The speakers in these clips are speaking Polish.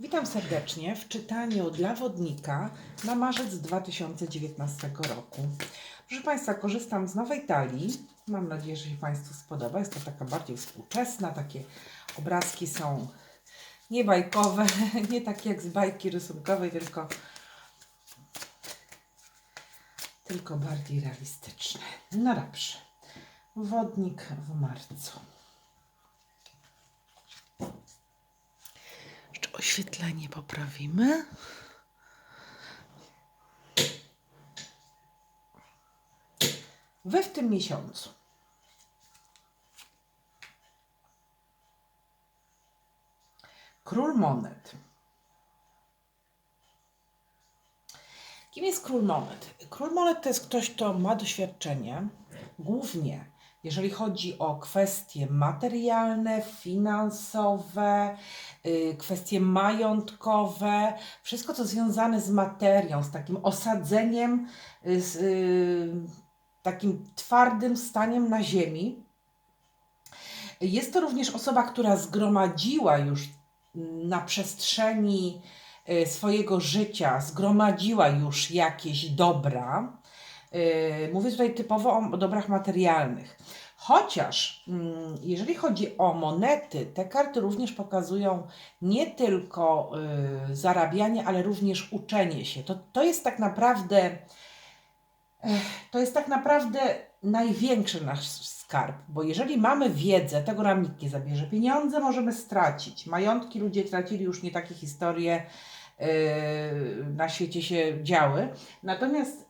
Witam serdecznie w czytaniu dla wodnika na marzec 2019 roku. Proszę Państwa, korzystam z nowej talii. Mam nadzieję, że się Państwu spodoba. Jest to taka bardziej współczesna. Takie obrazki są nie bajkowe, nie takie jak z bajki rysunkowej, tylko, tylko bardziej realistyczne. No dobrze. Wodnik w marcu. Oświetlenie poprawimy. We w tym miesiącu. Król monet. Kim jest król monet? Król monet to jest ktoś, kto ma doświadczenie, głównie jeżeli chodzi o kwestie materialne, finansowe, y, kwestie majątkowe, wszystko co związane z materią, z takim osadzeniem, y, z y, takim twardym staniem na ziemi. Jest to również osoba, która zgromadziła już na przestrzeni swojego życia, zgromadziła już jakieś dobra. Y, Mówię tutaj typowo o dobrach materialnych. Chociaż mm, jeżeli chodzi o monety, te karty również pokazują nie tylko y, zarabianie, ale również uczenie się. To, to jest tak naprawdę to jest tak naprawdę największy nasz skarb, bo jeżeli mamy wiedzę, tego nam nikt nie zabierze. Pieniądze możemy stracić. Majątki ludzie tracili, już nie takie historie yy, na świecie się działy. Natomiast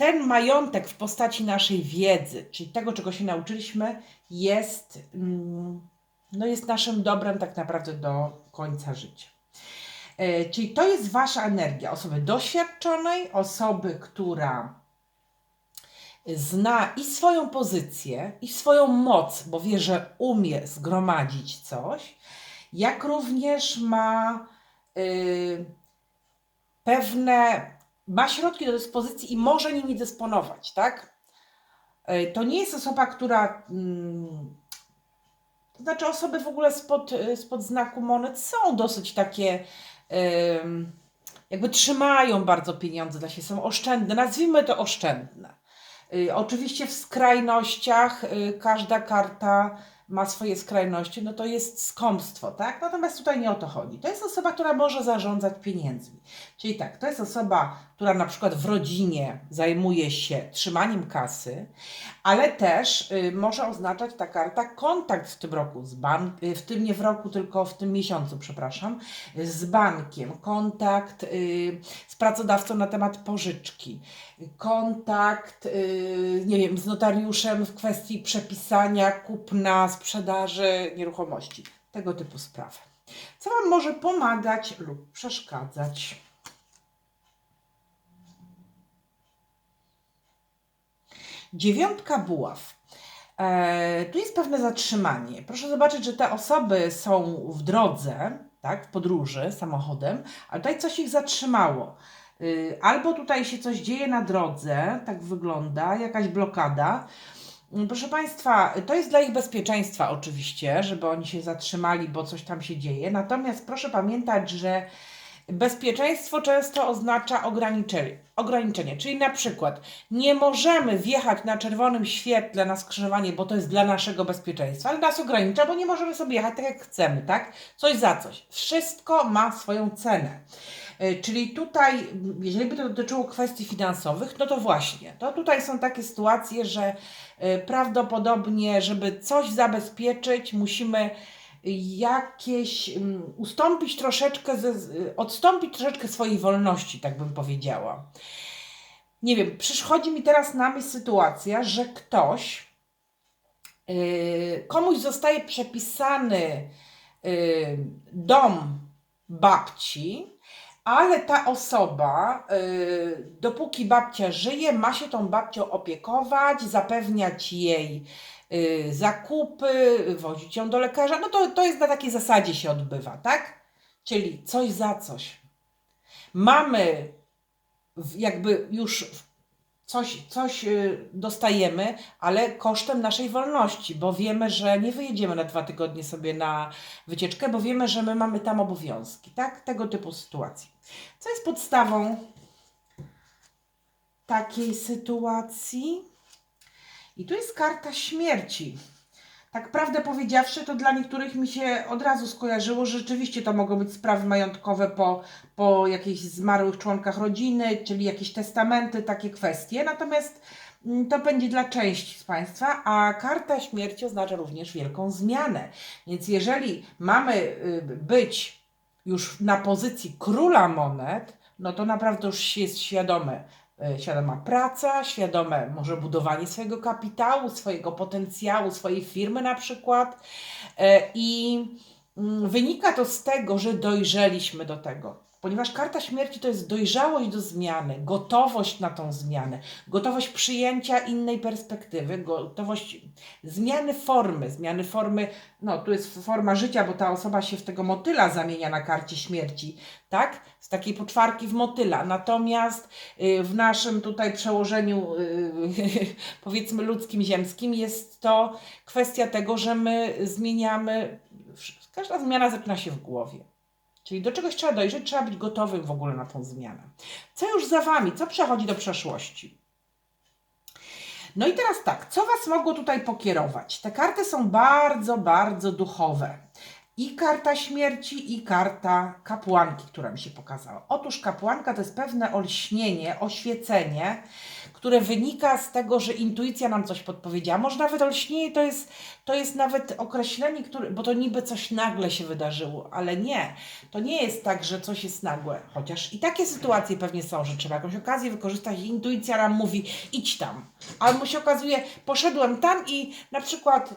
ten majątek w postaci naszej wiedzy, czyli tego, czego się nauczyliśmy, jest, mm, no jest naszym dobrem tak naprawdę do końca życia. E, Czyli to jest Wasza energia osoby doświadczonej, osoby, która zna i swoją pozycję, i swoją moc, bo wie, że umie zgromadzić coś, jak również ma y, pewne, ma środki do dyspozycji i może nimi dysponować, tak? Y, To nie jest osoba, która. mm, To znaczy, osoby w ogóle spod, y, spod znaku monet są dosyć takie. jakby trzymają bardzo pieniądze dla siebie, są oszczędne, nazwijmy to oszczędne. Y, Oczywiście w skrajnościach każda karta ma swoje skrajności, no to jest skąpstwo, tak? Natomiast tutaj nie o to chodzi. To jest osoba, która może zarządzać pieniędzmi. Czyli tak, to jest osoba, która na przykład w rodzinie zajmuje się trzymaniem kasy, ale też y, może oznaczać ta karta kontakt w tym roku z bankiem, w tym nie w roku, tylko w tym miesiącu, przepraszam, z bankiem, kontakt y, z pracodawcą na temat pożyczki, kontakt, y, nie wiem, z notariuszem w kwestii przepisania, kupna, sprzedaży nieruchomości. Tego typu sprawy. Co Wam może pomagać lub przeszkadzać? Dziewiątka buław. E, tu jest pewne zatrzymanie. Proszę zobaczyć, że te osoby są w drodze, tak, w podróży samochodem, ale tutaj coś ich zatrzymało. Y, Albo tutaj się coś dzieje na drodze, tak wygląda, jakaś blokada. Mm, Proszę Państwa, to jest dla ich bezpieczeństwa oczywiście, żeby oni się zatrzymali, bo coś tam się dzieje. Natomiast proszę pamiętać, że bezpieczeństwo często oznacza ograniczenie. ograniczenie. Czyli na przykład nie możemy wjechać na czerwonym świetle na skrzyżowanie, bo to jest dla naszego bezpieczeństwa, ale nas ogranicza, bo nie możemy sobie jechać tak jak chcemy, tak? Coś za coś. Wszystko ma swoją cenę. E, Czyli tutaj, jeżeli by to dotyczyło kwestii finansowych, no to właśnie, to tutaj są takie sytuacje, że e, prawdopodobnie, żeby coś zabezpieczyć, musimy jakieś mm, ustąpić troszeczkę, ze, odstąpić troszeczkę swojej wolności, tak bym powiedziała. Nie wiem, przychodzi mi teraz na myśl sytuacja, że ktoś, yy, komuś zostaje przepisany yy, dom babci, ale ta osoba, yy, dopóki babcia żyje, ma się tą babcią opiekować, zapewniać jej zakupy, wozić ją do lekarza. No to, to jest na takiej zasadzie się odbywa, tak? Czyli coś za coś. Mamy jakby już coś, coś y, dostajemy, ale kosztem naszej wolności, bo wiemy, że nie wyjedziemy na dwa tygodnie sobie na wycieczkę, bo wiemy, że my mamy tam obowiązki, tak? Tego typu sytuacji. Co jest podstawą takiej sytuacji? I tu jest karta śmierci. Tak prawdę powiedziawszy, to dla niektórych mi się od razu skojarzyło, że rzeczywiście to mogą być sprawy majątkowe po, po jakichś zmarłych członkach rodziny, czyli jakieś testamenty, takie kwestie. Natomiast mm, to będzie dla części z Państwa, a karta śmierci oznacza również wielką zmianę. Więc jeżeli mamy y, być już na pozycji króla monet, no to naprawdę już jest świadome, świadoma praca, świadome może budowanie swojego kapitału, swojego potencjału, swojej firmy na przykład. E, I wynika to z tego, że dojrzeliśmy do tego. Ponieważ karta śmierci to jest dojrzałość do zmiany, gotowość na tą zmianę, gotowość przyjęcia innej perspektywy, gotowość zmiany formy, zmiany formy, no tu jest forma życia, bo ta osoba się w tego motyla zamienia na karcie śmierci, tak? Z takiej poczwarki w motyla. Natomiast y, w naszym tutaj przełożeniu, y, powiedzmy ludzkim, ziemskim, jest to kwestia tego, że my zmieniamy, każda zmiana zaczyna się w głowie. Czyli do czegoś trzeba dojrzeć, trzeba być gotowym w ogóle na tą zmianę. Co już za Wami? Co przechodzi do przeszłości? No i teraz tak, co Was mogło tutaj pokierować? Te karty są bardzo, bardzo duchowe. I karta śmierci, i karta kapłanki, która mi się pokazała. Otóż kapłanka to jest pewne olśnienie, oświecenie, które wynika z tego, że intuicja nam coś podpowiedziała. Może nawet olśnienie to jest, to jest nawet określenie, które, bo to niby coś nagle się wydarzyło, ale nie. To nie jest tak, że coś jest nagłe. Chociaż i takie sytuacje pewnie są, że trzeba jakąś okazję wykorzystać i intuicja nam mówi idź tam. Albo się okazuje, poszedłem tam i na przykład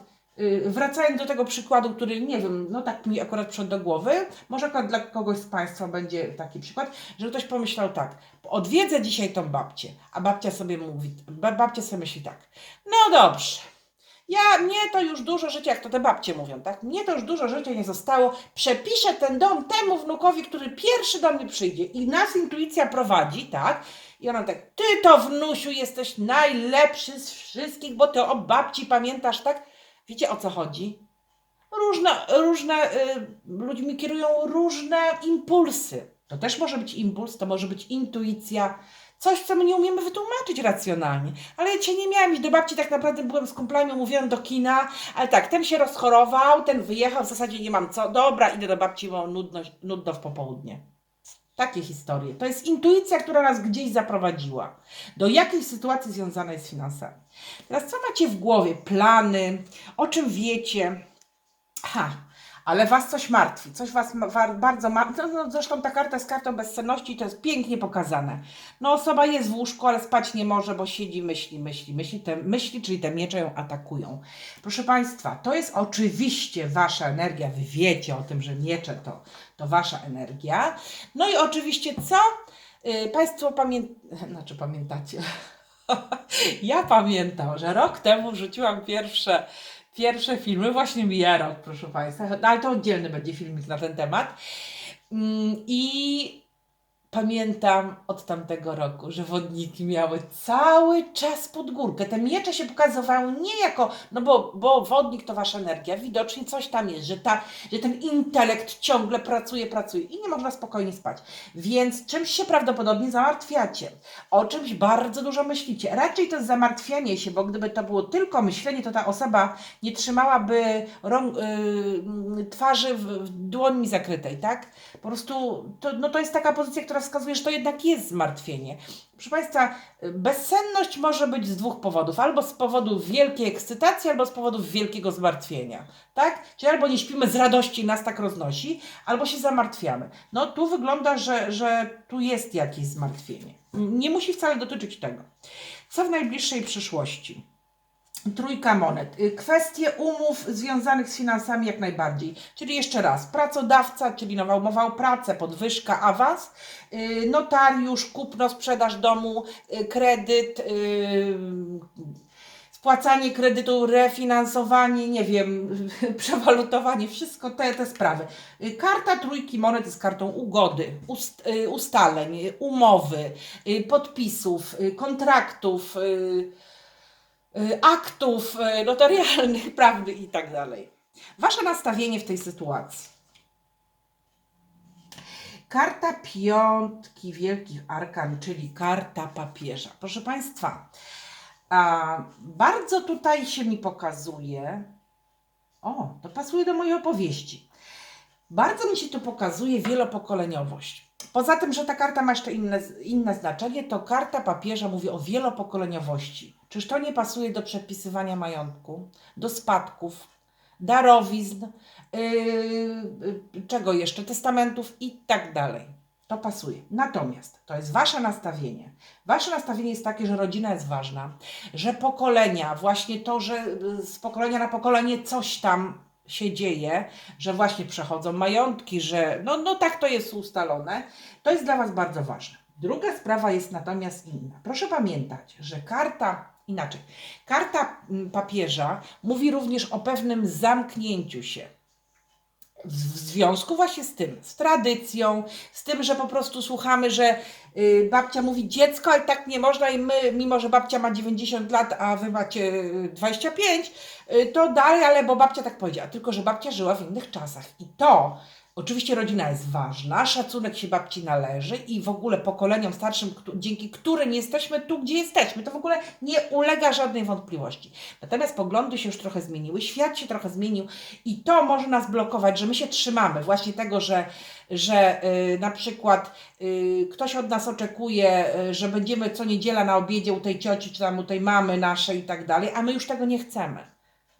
wracając do tego przykładu, który nie wiem, no tak mi akurat przyszedł do głowy, może akurat dla kogoś z Państwa będzie taki przykład, że ktoś pomyślał tak, odwiedzę dzisiaj tą babcię, a babcia sobie mówi, babcia sobie myśli tak, no dobrze, ja, mnie to już dużo życia, jak to te babcie mówią, tak? Mnie to już dużo życia nie zostało. Przepiszę ten dom temu wnukowi, który pierwszy do mnie przyjdzie. I nas intuicja prowadzi, tak? I ona tak, ty to wnusiu jesteś najlepszy z wszystkich, bo ty o babci pamiętasz, tak? Wiecie o co chodzi? Różne, różne y, ludźmi kierują różne impulsy. To też może być impuls, to może być intuicja, coś, co my nie umiemy wytłumaczyć racjonalnie. Ale ja cię nie miałam iść do babci, tak naprawdę byłem z kumplami, mówiłem do kina, ale tak, ten się rozchorował, ten wyjechał, w zasadzie nie mam co. Dobra, idę do babci, bo nudno, nudno w popołudnie. Takie historie. To jest intuicja, która nas gdzieś zaprowadziła do jakiejś sytuacji związanej z finansami. Teraz co macie w głowie? Plany, o czym wiecie? Ha, ale Was coś martwi, coś Was bardzo martwi. No, no, zresztą ta karta jest kartą bezsenności to jest pięknie pokazane. No osoba jest w łóżku, ale spać nie może, bo siedzi, myśli, myśli, myśli, te myśli, czyli te miecze ją atakują. Proszę Państwa, to jest oczywiście Wasza energia, Wy wiecie o tym, że miecze to, to Wasza energia. No i oczywiście co? Yy, państwo pamiętacie, znaczy pamiętacie, ja pamiętam, że rok temu wrzuciłam pierwsze pierwsze filmy, właśnie mija rok, proszę Państwa, no, ale to oddzielny będzie filmik na ten temat. Mm, I Pamiętam od tamtego roku, że wodniki miały cały czas pod górkę. Te miecze się pokazywały nie jako, no bo, bo wodnik to wasza energia, widocznie coś tam jest, że, ta, że ten intelekt ciągle pracuje, pracuje i nie można spokojnie spać. Więc czymś się prawdopodobnie zamartwiacie, o czymś bardzo dużo myślicie. Raczej to jest zamartwianie się, bo gdyby to było tylko myślenie, to ta osoba nie trzymałaby rąk, yy, twarzy w, w dłońmi zakrytej, tak? Po prostu to, no to jest taka pozycja, która wskazuje, że to jednak jest zmartwienie. Proszę Państwa, bezsenność może być z dwóch powodów. Albo z powodu wielkiej ekscytacji, albo z powodu wielkiego zmartwienia. Tak? Czyli albo nie śpimy z radości, nas tak roznosi, albo się zamartwiamy. No tu wygląda, że, że tu jest jakieś zmartwienie. Nie musi wcale dotyczyć tego. Co w najbliższej przyszłości? Trójka monet. Y, kwestie umów związanych z finansami jak najbardziej. Czyli jeszcze raz, pracodawca, czyli nowa umowa o pracę, podwyżka, awans, y, notariusz, kupno, sprzedaż domu, y, kredyt, spłacanie kredytu, refinansowanie, nie wiem, przewalutowanie, wszystko te, te sprawy. Karta trójki monet jest kartą ugody, ust, ustaleń, umowy, podpisów, kontraktów, aktów y, notarialnych, prawdy i tak dalej. Wasze nastawienie w tej sytuacji. Karta piątki wielkich arkan, czyli karta papieża. Proszę Państwa, bardzo tutaj się mi pokazuje. O, to pasuje do mojej opowieści. Bardzo mi się tu pokazuje wielopokoleniowość. Poza tym, że ta karta ma jeszcze inne, inne znaczenie, to karta papieża mówi o wielopokoleniowości. Czyż to nie pasuje do przepisywania majątku, do spadków, darowizn, yy, yy, czego jeszcze, testamentów i tak dalej. To pasuje. Natomiast to jest Wasze nastawienie. Wasze nastawienie jest takie, że rodzina jest ważna, że pokolenia, właśnie to, że y, z pokolenia na pokolenie coś tam się dzieje, że właśnie przechodzą majątki, że no, no tak to jest ustalone, to jest dla Was bardzo ważne. Druga sprawa jest natomiast inna. Proszę pamiętać, że karta inaczej. Karta mm, papieża mówi również o pewnym zamknięciu się w związku właśnie z tym, z tradycją, z tym, że po prostu słuchamy, że y, babcia mówi dziecko, ale tak nie można i my, mimo że babcia ma 90 lat, a wy macie y, 25, y, to dalej, ale bo babcia tak powiedziała, tylko że babcia żyła w innych czasach i to Oczywiście rodzina jest ważna, szacunek się babci należy i w ogóle pokoleniom starszym, dzięki którym jesteśmy tu, gdzie jesteśmy, to w ogóle nie ulega żadnej wątpliwości. Natomiast poglądy się już trochę zmieniły, świat się trochę zmienił i to może nas blokować, że my się trzymamy właśnie tego, że, że y, na przykład y, ktoś od nas oczekuje, y, że będziemy co niedziela na obiedzie u tej cioci, czy tam u tej mamy naszej i tak dalej, a my już tego nie chcemy.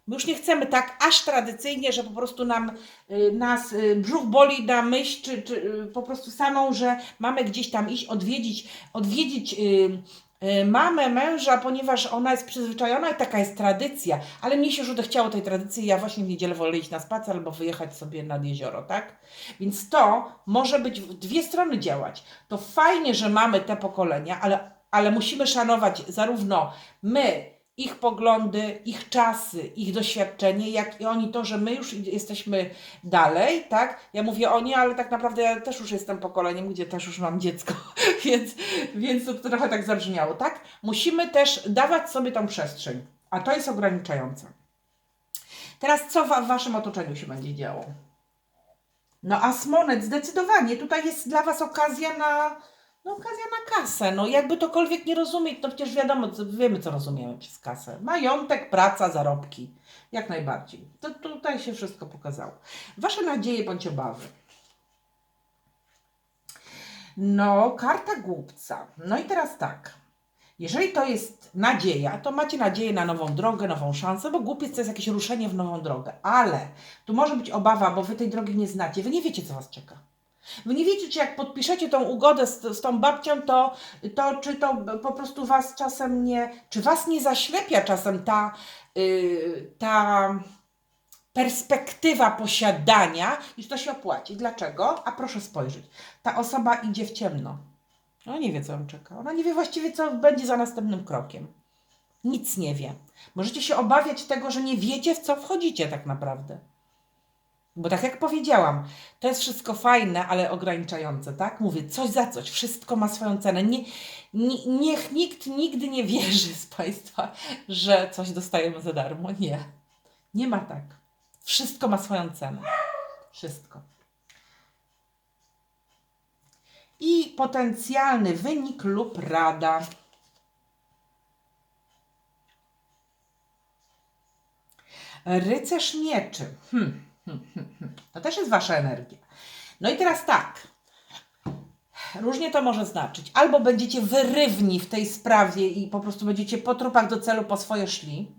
My już nie chcemy tak aż tradycyjnie, że po prostu nam y, nas y, brzuch boli na myśl, czy, czy y, po prostu samą, że mamy gdzieś tam iść, odwiedzić, odwiedzić mamę, męża, ponieważ ona jest przyzwyczajona i taka jest tradycja. Ale mnie się już odechciało tej tradycji, ja właśnie w niedzielę wolę iść na spacer albo wyjechać sobie nad jezioro, tak? Więc to może być w dwie strony działać. To fajnie, że mamy te pokolenia, ale, ale musimy szanować zarówno my, ich poglądy, ich czasy, ich doświadczenie, jak i oni to, że my już jesteśmy dalej, tak? Ja mówię oni, ale tak naprawdę ja też już jestem pokoleniem, gdzie też już mam dziecko, więc, więc to trochę tak zabrzmiało, tak? Musimy też dawać sobie tą przestrzeń, a to jest ograniczające. Teraz co w Waszym otoczeniu się będzie działo? No Asmonet, zdecydowanie, tutaj jest dla Was okazja na, no okazja na kasę, no jakby tokolwiek nie rozumieć, to przecież wiadomo, wiemy co rozumiemy przez kasę. Majątek, praca, zarobki, jak najbardziej. To tutaj się wszystko pokazało. Wasze nadzieje bądź obawy. No, karta głupca. No i teraz tak. Jeżeli to jest nadzieja, to macie nadzieję na nową drogę, nową szansę, bo głupiec to jest jakieś ruszenie w nową drogę. Ale tu może być obawa, bo wy tej drogi nie znacie. Wy nie wiecie, co was czeka. Wy nie wiecie, czy jak podpiszecie tą ugodę z, z tą babcią, to, to czy to po prostu was czasem nie, czy was nie zaślepia czasem ta, yy, ta perspektywa posiadania, iż to się opłaci. Dlaczego? A proszę spojrzeć. Ta osoba idzie w ciemno. Ona nie wie, co ją czeka. Ona nie wie właściwie, co będzie za następnym krokiem. Nic nie wie. Możecie się obawiać tego, że nie wiecie, w co wchodzicie tak naprawdę. Bo tak jak powiedziałam, to jest wszystko fajne, ale ograniczające, tak? Mówię, coś za coś, wszystko ma swoją cenę. Nie, nie, niech nikt nigdy nie wierzy z Państwa, że coś dostajemy za darmo. Nie. Nie ma tak. Wszystko ma swoją cenę. Wszystko. I potencjalny wynik lub rada. Rycerz mieczy. Hmm. To też jest wasza energia. No i teraz tak. Różnie to może znaczyć. Albo będziecie wyrywni w tej sprawie i po prostu będziecie po trupach do celu po swoje szli.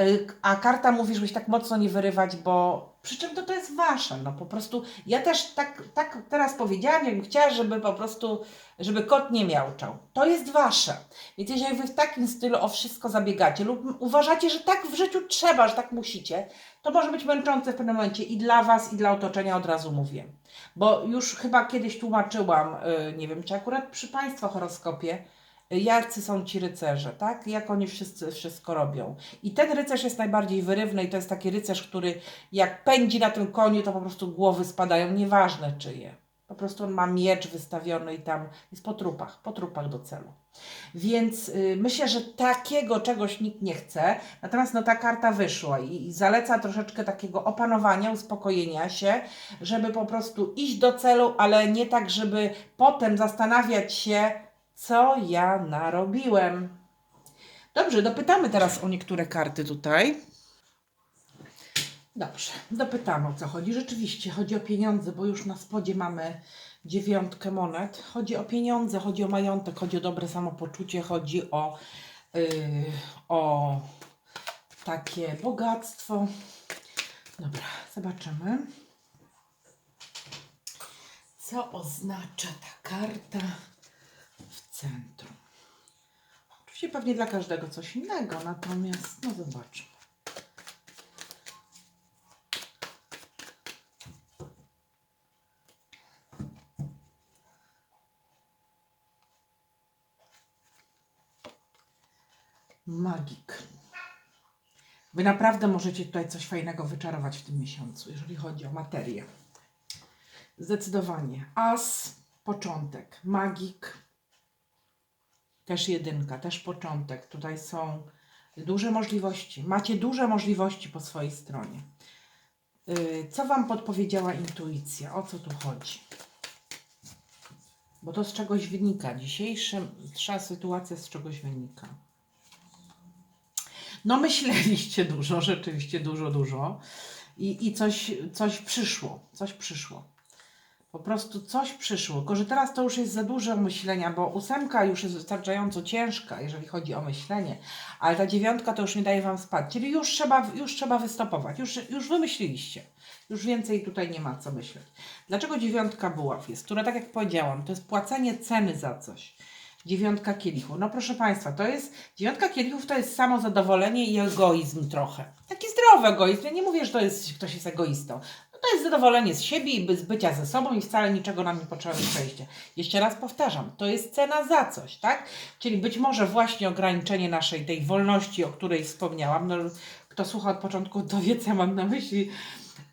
Y, A karta mówi, żebyś tak mocno nie wyrywać, bo przy czym to to jest wasze. No po prostu ja też tak, tak teraz powiedziałam, jakbym chciała, żeby po prostu, żeby kot nie miałczał. To jest wasze. Więc jeżeli wy w takim stylu o wszystko zabiegacie lub uważacie, że tak w życiu trzeba, że tak musicie, to może być męczące w pewnym momencie i dla was, i dla otoczenia od razu mówię. Bo już chyba kiedyś tłumaczyłam, y, nie wiem czy akurat przy Państwa horoskopie, jacy są ci rycerze, tak? Jak oni wszyscy wszystko robią. I ten rycerz jest najbardziej wyrywny i to jest taki rycerz, który jak pędzi na tym koniu, to po prostu głowy spadają, nieważne czyje. Po prostu on ma miecz wystawiony i tam jest po trupach, po trupach do celu. Więc y, myślę, że takiego czegoś nikt nie chce. Natomiast no, ta karta wyszła i, i zaleca troszeczkę takiego opanowania, uspokojenia się, żeby po prostu iść do celu, ale nie tak, żeby potem zastanawiać się, co ja narobiłem. Dobrze, dopytamy teraz o niektóre karty tutaj. Dobrze, dopytamy o co chodzi. Rzeczywiście chodzi o pieniądze, bo już na spodzie mamy dziewiątkę monet. Chodzi o pieniądze, chodzi o majątek, chodzi o dobre samopoczucie, chodzi o, yy, o takie bogactwo. Dobra, zobaczymy. Co oznacza ta karta centrum? Oczywiście pewnie dla każdego coś innego, natomiast no zobaczmy. Magik. Wy naprawdę możecie tutaj coś fajnego wyczarować w tym miesiącu, jeżeli chodzi o materię. Zdecydowanie. As, początek. Magik, też jedynka, też początek. Tutaj są duże możliwości. Macie duże możliwości po swojej stronie. Yy, Co Wam podpowiedziała intuicja? O co tu chodzi? Bo to z czegoś wynika. Dzisiejsza sytuacja z czegoś wynika. No myśleliście dużo, rzeczywiście dużo, dużo. I, i coś, coś przyszło, coś przyszło. Po prostu coś przyszło. Tylko, że teraz to już jest za dużo myślenia, bo ósemka już jest wystarczająco ciężka, jeżeli chodzi o myślenie, ale ta dziewiątka to już nie daje Wam spać. Czyli już trzeba, już trzeba wystopować. Już, już wymyśliliście. Już więcej tutaj nie ma co myśleć. Dlaczego dziewiątka buław jest? Która, tak jak powiedziałam, to jest płacenie ceny za coś. Dziewiątka kielichów. No proszę Państwa, to jest, dziewiątka kielichów to jest samozadowolenie i egoizm trochę. Taki zdrowy egoizm. Ja nie mówię, że to jest, ktoś jest egoistą. Jest zadowolenie z siebie i z bycia ze sobą i wcale niczego nam nie potrzeba przejścia. Jeszcze raz powtarzam, to jest cena za coś, tak? Czyli być może właśnie ograniczenie naszej tej wolności, o której wspomniałam. No, kto słucha od początku, to wie, co mam na myśli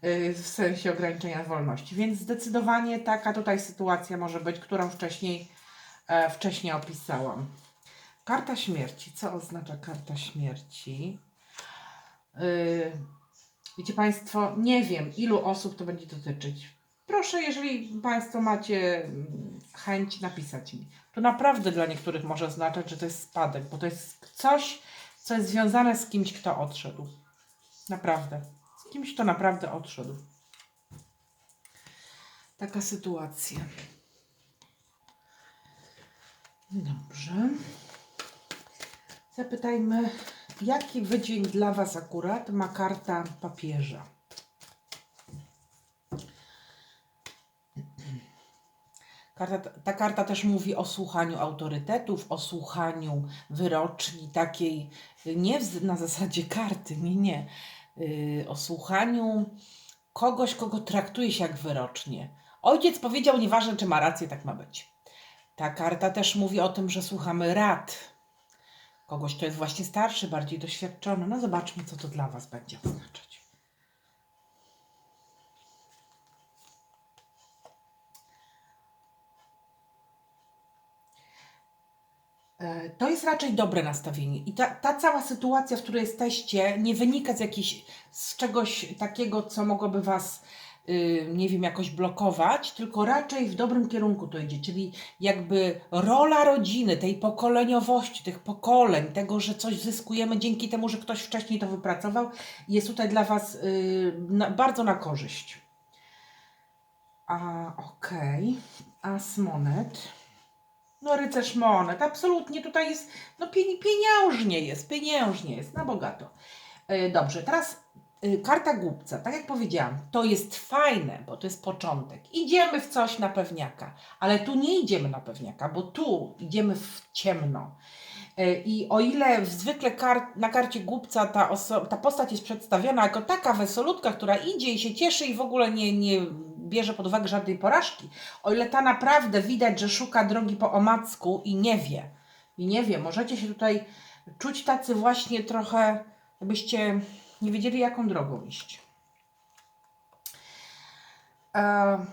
yy, w sensie ograniczenia wolności. Więc zdecydowanie taka tutaj sytuacja może być, którą wcześniej e, wcześniej opisałam. Karta śmierci. Co oznacza karta śmierci? Yy, wiecie Państwo, nie wiem, ilu osób to będzie dotyczyć. Proszę, jeżeli Państwo macie mm, chęć, napisać mi. To naprawdę dla niektórych może oznaczać, że to jest spadek, bo to jest coś, co jest związane z kimś, kto odszedł. Naprawdę. Z kimś, kto naprawdę odszedł. Taka sytuacja. Dobrze. Zapytajmy, jaki wydźwięk dla Was akurat ma karta papieża? Karta, ta karta też mówi o słuchaniu autorytetów, o słuchaniu wyroczni takiej, nie na zasadzie karty, nie, nie. Yy, o słuchaniu kogoś, kogo traktuje się jak wyrocznie. Ojciec powiedział, nieważne czy ma rację, tak ma być. Ta karta też mówi o tym, że słuchamy rad. Kogoś, kto jest właśnie starszy, bardziej doświadczony. No zobaczmy, co to dla Was będzie oznaczać. E, To jest raczej dobre nastawienie. I ta, ta cała sytuacja, w której jesteście, nie wynika z jakiejś, z czegoś takiego, co mogłoby was, nie wiem, jakoś blokować, tylko raczej w dobrym kierunku to idzie. Czyli jakby rola rodziny, tej pokoleniowości, tych pokoleń, tego, że coś zyskujemy dzięki temu, że ktoś wcześniej to wypracował, jest tutaj dla was y, bardzo na korzyść. A, okej. As monet. No rycerz monet, absolutnie tutaj jest, no pieni, pieniężnie jest, pieniężnie jest, na bogato. E, Dobrze, teraz y, karta głupca, tak jak powiedziałam, to jest fajne, bo to jest początek. Idziemy w coś na pewniaka, ale tu nie idziemy na pewniaka, bo tu idziemy w ciemno. E, I o ile zwykle kar na karcie głupca ta, ta postać jest przedstawiona jako taka wesolutka, która idzie i się cieszy i w ogóle nie, nie bierze pod uwagę żadnej porażki, o ile ta naprawdę widać, że szuka drogi po omacku i nie wie, I nie wiem, możecie się tutaj czuć tacy właśnie trochę, jakbyście nie wiedzieli, jaką drogą iść. E,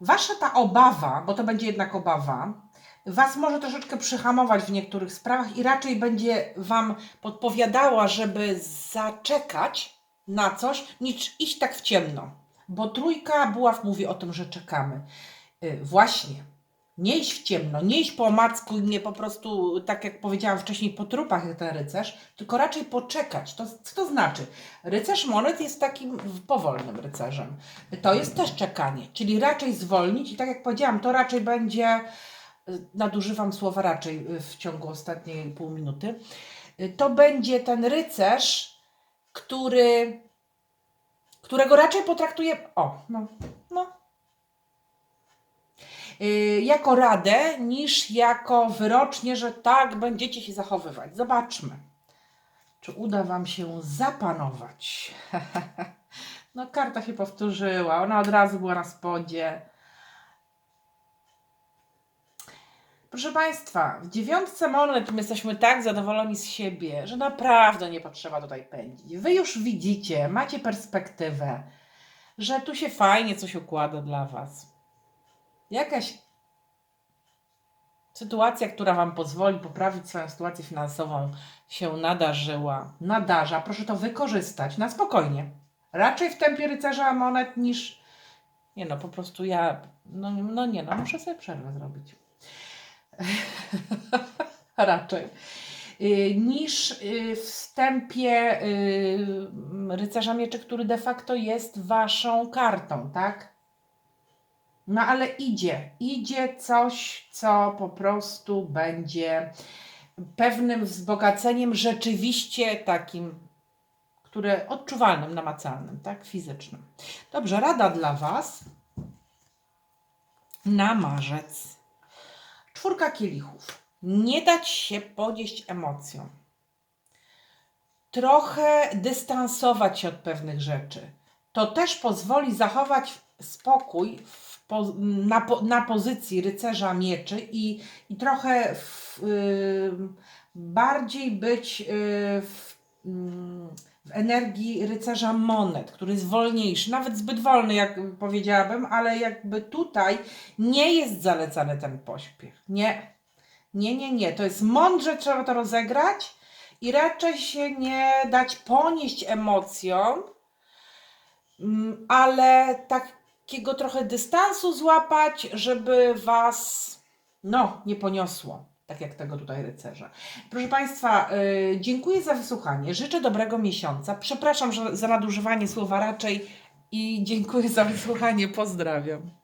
Wasza ta obawa, bo to będzie jednak obawa, Was może troszeczkę przyhamować w niektórych sprawach i raczej będzie Wam podpowiadała, żeby zaczekać na coś, niż iść tak w ciemno. Bo trójka buław mówi o tym, że czekamy. Y, właśnie. Nie iść w ciemno, nie iść po omacku i nie po prostu, tak jak powiedziałam wcześniej, po trupach jak ten rycerz, tylko raczej poczekać. To, co to znaczy? Rycerz monet jest takim powolnym rycerzem. To jest też czekanie, czyli raczej zwolnić i tak jak powiedziałam, to raczej będzie, y, nadużywam słowa raczej y, w ciągu ostatniej pół minuty, y, to będzie ten rycerz, który, którego raczej potraktuje, o, no, jako radę, niż jako wyrocznie, że tak będziecie się zachowywać. Zobaczmy, czy uda Wam się zapanować. no, karta się powtórzyła, ona od razu była na spodzie. Proszę Państwa, w dziewiątce monet my jesteśmy tak zadowoleni z siebie, że naprawdę nie potrzeba tutaj pędzić. Wy już widzicie, macie perspektywę, że tu się fajnie coś układa dla Was. Jakaś sytuacja, która Wam pozwoli poprawić swoją sytuację finansową, się nadarzyła, nadarza. Proszę to wykorzystać na spokojnie. Raczej w tempie rycerza monet niż. Nie no, po prostu ja. No, no nie no, muszę sobie przerwę zrobić. Raczej. Y, niż y, w tempie y, rycerza mieczy, który de facto jest waszą kartą, tak? No ale idzie, idzie coś, co po prostu będzie pewnym wzbogaceniem rzeczywiście takim, które odczuwalnym, namacalnym, tak, fizycznym. Dobrze, rada dla Was na marzec. Czwórka kielichów. Nie dać się podnieść emocjom. Trochę dystansować się od pewnych rzeczy. To też pozwoli zachować spokój w, po, na, na pozycji rycerza mieczy i, i trochę w, y, bardziej być y, w, mm, w energii rycerza monet, który jest wolniejszy, nawet zbyt wolny, jak powiedziałabym, ale jakby tutaj nie jest zalecany ten pośpiech. Nie. Nie, nie, nie. To jest mądrze, trzeba to rozegrać i raczej się nie dać ponieść emocjom, mm, ale takiego trochę dystansu złapać, żeby was, no, nie poniosło. Tak jak tego tutaj rycerza. Proszę Państwa, yy, dziękuję za wysłuchanie. Życzę dobrego miesiąca. Przepraszam za nadużywanie słowa raczej i dziękuję za wysłuchanie. Pozdrawiam.